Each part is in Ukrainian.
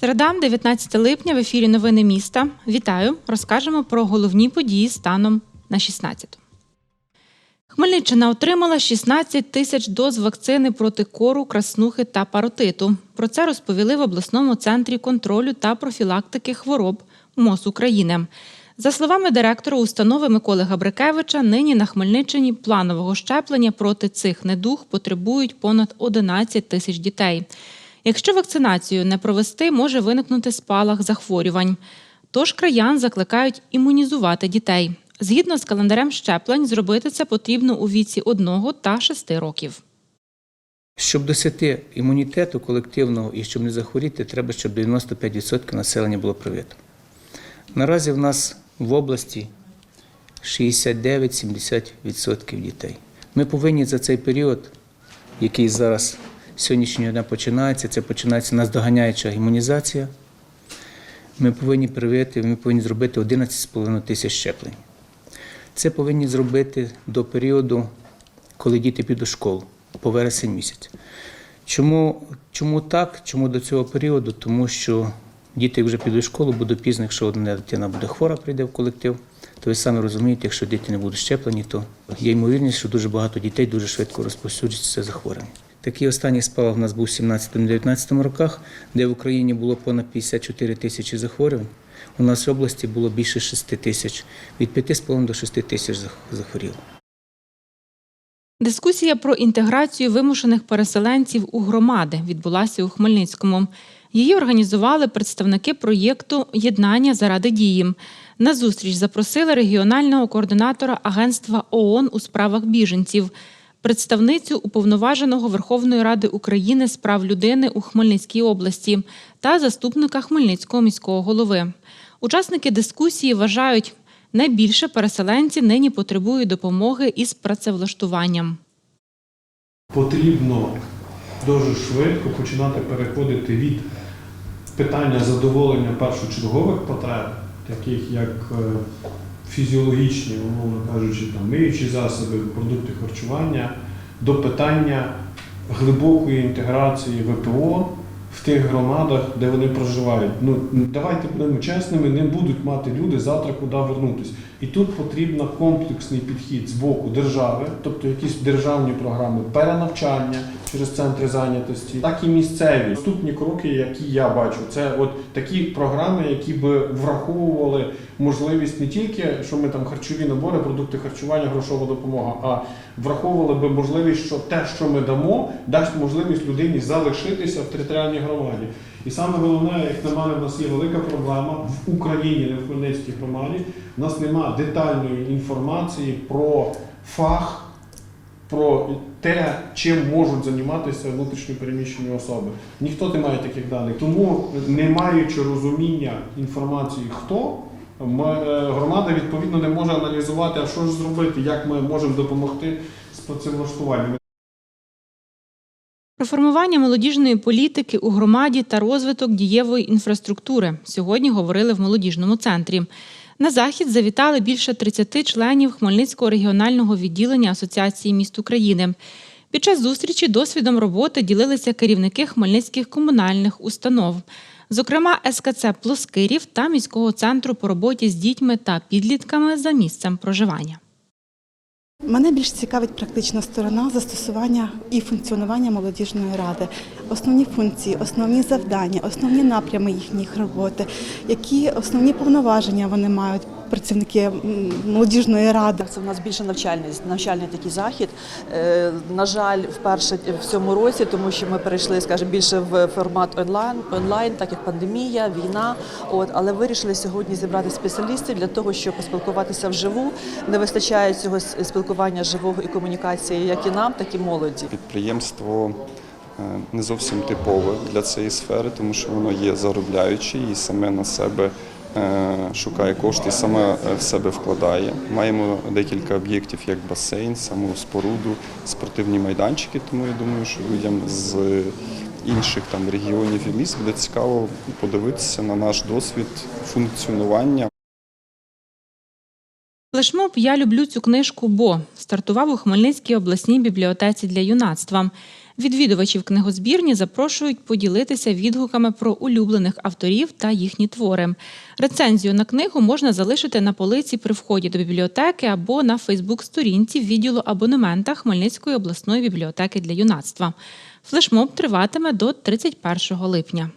Середа, 19 липня, в ефірі Новини міста. Вітаю! Розкажемо про головні події станом на 16. Хмельниччина отримала 16 тисяч доз вакцини проти кору, краснухи та паротиту. Про це розповіли в обласному центрі контролю та профілактики хвороб МОЗ України. За словами директора установи Миколи Габрикевича, нині на Хмельниччині планового щеплення проти цих недуг потребують понад 11 тисяч дітей. Якщо вакцинацію не провести, може виникнути спалах захворювань. Тож краян закликають імунізувати дітей. Згідно з календарем щеплень, зробити це потрібно у віці 1 та 6 років. Щоб досягти імунітету колективного і щоб не захворіти, треба, щоб 95% населення було привито. Наразі в нас в області 69-70% дітей. Ми повинні за цей період, який зараз сьогоднішнього дня починається, це починається наздоганяюча імунізація. Ми повинні привити, ми повинні зробити 11,5 тисяч щеплень. Це повинні зробити до періоду, коли діти підуть у школу, по вересень місяць. Чому, чому так? Чому до цього періоду? Тому що діти вже підуть в школу, буде пізно, якщо одна дитина буде хвора, прийде в колектив, то ви самі розумієте, якщо діти не будуть щеплені, то є ймовірність, що дуже багато дітей дуже швидко розповсюджується це захворювання. Такий останній спалах у нас був у 17-19 роках, де в Україні було понад 54 тисячі захворювань. У нас в області було більше 6 тисяч, від 5,5 до 6 тисяч захворіло. Дискусія про інтеграцію вимушених переселенців у громади відбулася у Хмельницькому. Її організували представники проєкту Єднання заради дії. На зустріч запросили регіонального координатора Агентства ООН у справах біженців, представницю уповноваженого Верховної Ради України з прав людини у Хмельницькій області та заступника Хмельницького міського голови. Учасники дискусії вважають, найбільше переселенці нині потребують допомоги із працевлаштуванням. потрібно дуже швидко починати переходити від питання задоволення першочергових потреб, таких як е, фізіологічні, умовно кажучи, там, миючі засоби, продукти харчування, до питання глибокої інтеграції ВПО в тих громадах, де вони проживають. Ну, давайте будемо чесними, не будуть мати люди завтра куди вернутися. І тут потрібен комплексний підхід з боку держави, тобто якісь державні програми перенавчання через центри зайнятості, так і місцеві. Наступні кроки, які я бачу, це от такі програми, які би враховували можливість не тільки, що ми там харчові набори, продукти харчування, грошова допомога, а враховували би можливість, що те, що ми дамо, дасть можливість людині залишитися в територіальній громаді. І саме головне, як на мене, в нас є велика проблема в Україні, не в Хмельницькій громаді. У нас нема детальної інформації про фах, про те, чим можуть займатися внутрішньо переміщені особи. Ніхто не має таких даних. Тому, не маючи розуміння інформації, хто е, громада відповідно не може аналізувати, а що ж зробити, як ми можемо допомогти з працевлаштуванням. Про формування молодіжної політики у громаді та розвиток дієвої інфраструктури сьогодні говорили в молодіжному центрі. На захід завітали більше 30 членів Хмельницького регіонального відділення Асоціації міст України. Під час зустрічі досвідом роботи ділилися керівники хмельницьких комунальних установ, зокрема СКЦ Плоскирів та міського центру по роботі з дітьми та підлітками за місцем проживання. Мене більш цікавить практична сторона застосування і функціонування молодіжної ради, основні функції, основні завдання, основні напрями їхніх роботи, які основні повноваження вони мають. Працівники молодіжної ради Це в нас більше навчальний навчальний такий захід. Е, на жаль, вперше в цьому році, тому що ми перейшли, скажімо, більше в формат онлайн, онлайн, так як пандемія, війна. От але вирішили сьогодні зібрати спеціалістів для того, щоб поспілкуватися вживу. Не вистачає цього спілкування живого і комунікації, як і нам, так і молоді. Підприємство е, не зовсім типове для цієї сфери, тому що воно є заробляюче і саме на себе шукає кошти, саме е, в себе вкладає. Маємо декілька об'єктів, як басейн, саму споруду, спортивні майданчики. Тому я думаю, що людям з інших там регіонів і міст буде цікаво подивитися на наш досвід функціонування. Флешмоб Я люблю цю книжку, бо стартував у Хмельницькій обласній бібліотеці для юнацтва. Відвідувачів книгозбірні запрошують поділитися відгуками про улюблених авторів та їхні твори. Рецензію на книгу можна залишити на полиці при вході до бібліотеки або на Фейсбук-сторінці відділу абонемента Хмельницької обласної бібліотеки для юнацтва. Флешмоб триватиме до 31 липня.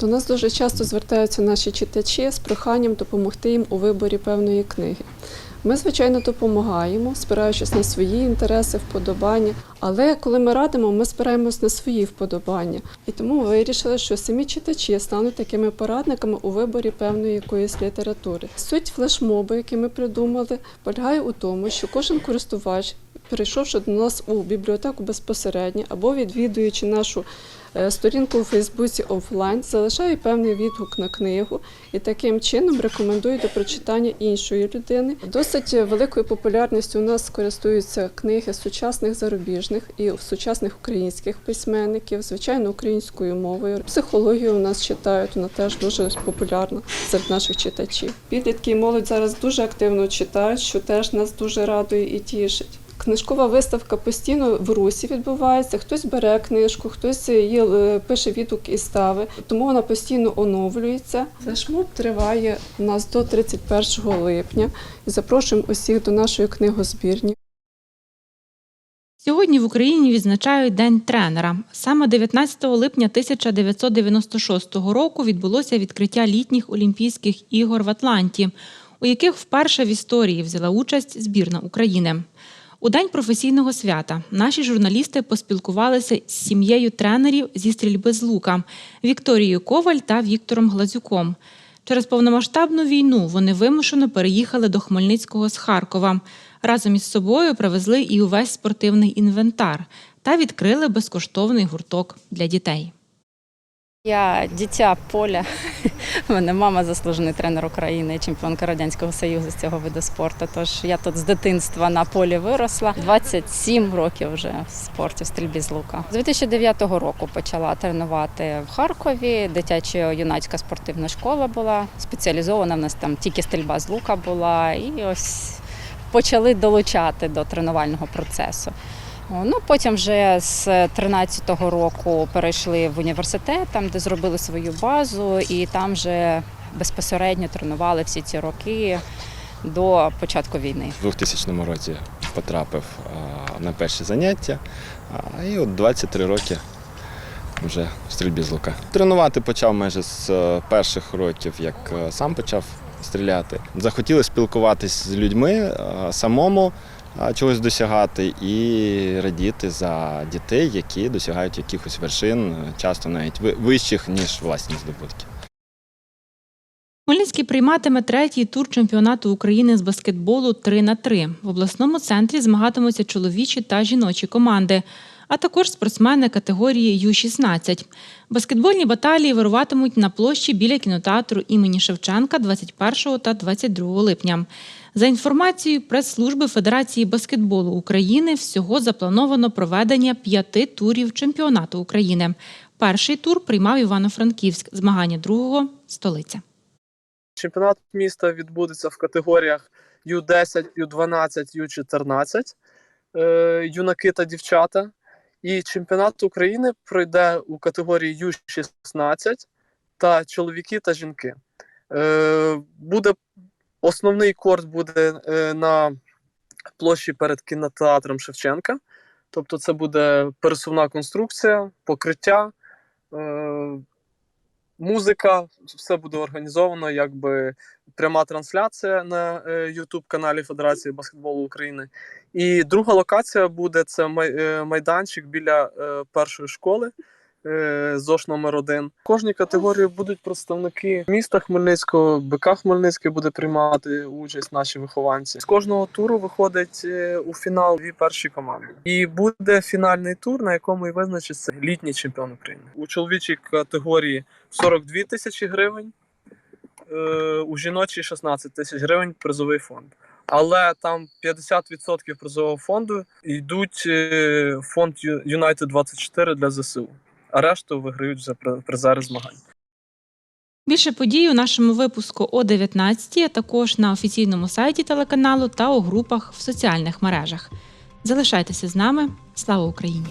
До нас дуже часто звертаються наші читачі з проханням допомогти їм у виборі певної книги. Ми, звичайно, допомагаємо, спираючись на свої інтереси, вподобання. Але коли ми радимо, ми спираємось на свої вподобання. І тому вирішили, що самі читачі стануть такими порадниками у виборі певної якоїсь літератури. Суть флешмобу, який ми придумали, полягає у тому, що кожен користувач, прийшовши до нас у бібліотеку безпосередньо або відвідуючи нашу е, сторінку у Фейсбуці офлайн, залишає певний відгук на книгу і таким чином рекомендує до прочитання іншої людини. Досить великою популярністю у нас користуються книги сучасних зарубіжних і сучасних українських письменників, звичайно, українською мовою. Психологію у нас читають, вона теж дуже популярна серед наших читачів. Підлітки і молодь зараз дуже активно читають, що теж нас дуже радує і тішить. Книжкова виставка постійно в русі відбувається. Хтось бере книжку, хтось її е, пише відгук і стави, тому вона постійно оновлюється. Флешмоб триває у нас до 31 липня і запрошуємо усіх до нашої книгозбірні. Сьогодні в Україні відзначають День тренера. Саме 19 липня 1996 року відбулося відкриття літніх Олімпійських ігор в Атланті, у яких вперше в історії взяла участь збірна України. У день професійного свята наші журналісти поспілкувалися з сім'єю тренерів зі стрільби з лука Вікторією Коваль та Віктором Глазюком. Через повномасштабну війну вони вимушено переїхали до Хмельницького з Харкова. Разом із собою привезли і увесь спортивний інвентар та відкрили безкоштовний гурток для дітей. Я дитя поля. У мене мама заслужений тренер України, чемпіонка Радянського Союзу з цього виду спорту. Тож я тут з дитинства на полі виросла. 27 років вже в спорті в стрільбі з лука. З 2009 року почала тренувати в Харкові. Дитяча юнацька спортивна школа була спеціалізована. В нас там тільки стрільба з лука була. І ось почали долучати до тренувального процесу. Ну, потім вже з 13-го року перейшли в університет, там де зробили свою базу, і там вже безпосередньо тренували всі ці роки до початку війни. У 2000 році потрапив на перші заняття, і от 23 роки вже в стрільбі з лука. Тренувати почав майже з е, перших років, як е, сам почав стріляти. Захотіли спілкуватись з людьми е, самому. Чогось досягати і радіти за дітей, які досягають якихось вершин, часто навіть вищих, ніж власні здобутки. Хмельницький прийматиме третій тур чемпіонату України з баскетболу 3 на 3 В обласному центрі змагатимуться чоловічі та жіночі команди, а також спортсмени категорії Ю-16. Баскетбольні баталії вируватимуть на площі біля кінотеатру імені Шевченка 21 та 22 липня. За інформацією прес-служби Федерації баскетболу України, всього заплановано проведення п'яти турів чемпіонату України. Перший тур приймав Івано-Франківськ, змагання другого столиця. Чемпіонат міста відбудеться в категоріях Ю-10, Ю-12, Ю-14, е, юнаки та дівчата. І чемпіонат України пройде у категорії Ю-16 та чоловіки та жінки. Е, Буде основний корт буде е, на площі перед кінотеатром Шевченка. Тобто, це буде пересувна конструкція, покриття. е, Музика, все буде організовано, якби пряма трансляція на е, youtube каналі Федерації баскетболу України. І друга локація буде це май, майданчик біля першої школи. Е, ЗОШ номер 1 В кожній категорії будуть представники міста Хмельницького, БК Хмельницький буде приймати участь наші вихованці. З кожного туру виходить е, у фінал дві перші команди. І буде фінальний тур, на якому і визначиться літній чемпіон України. У чоловічій категорії 42 тисячі гривень, е, у жіночій 16 тисяч гривень призовий фонд. але там 50% призового фонду йдуть фонд United 24 для ЗСУ, а решту виграють вже призери змагань. Більше подій у нашому випуску о 19 а також на офіційному сайті телеканалу та у групах в соціальних мережах. Залишайтеся з нами. Слава Україні!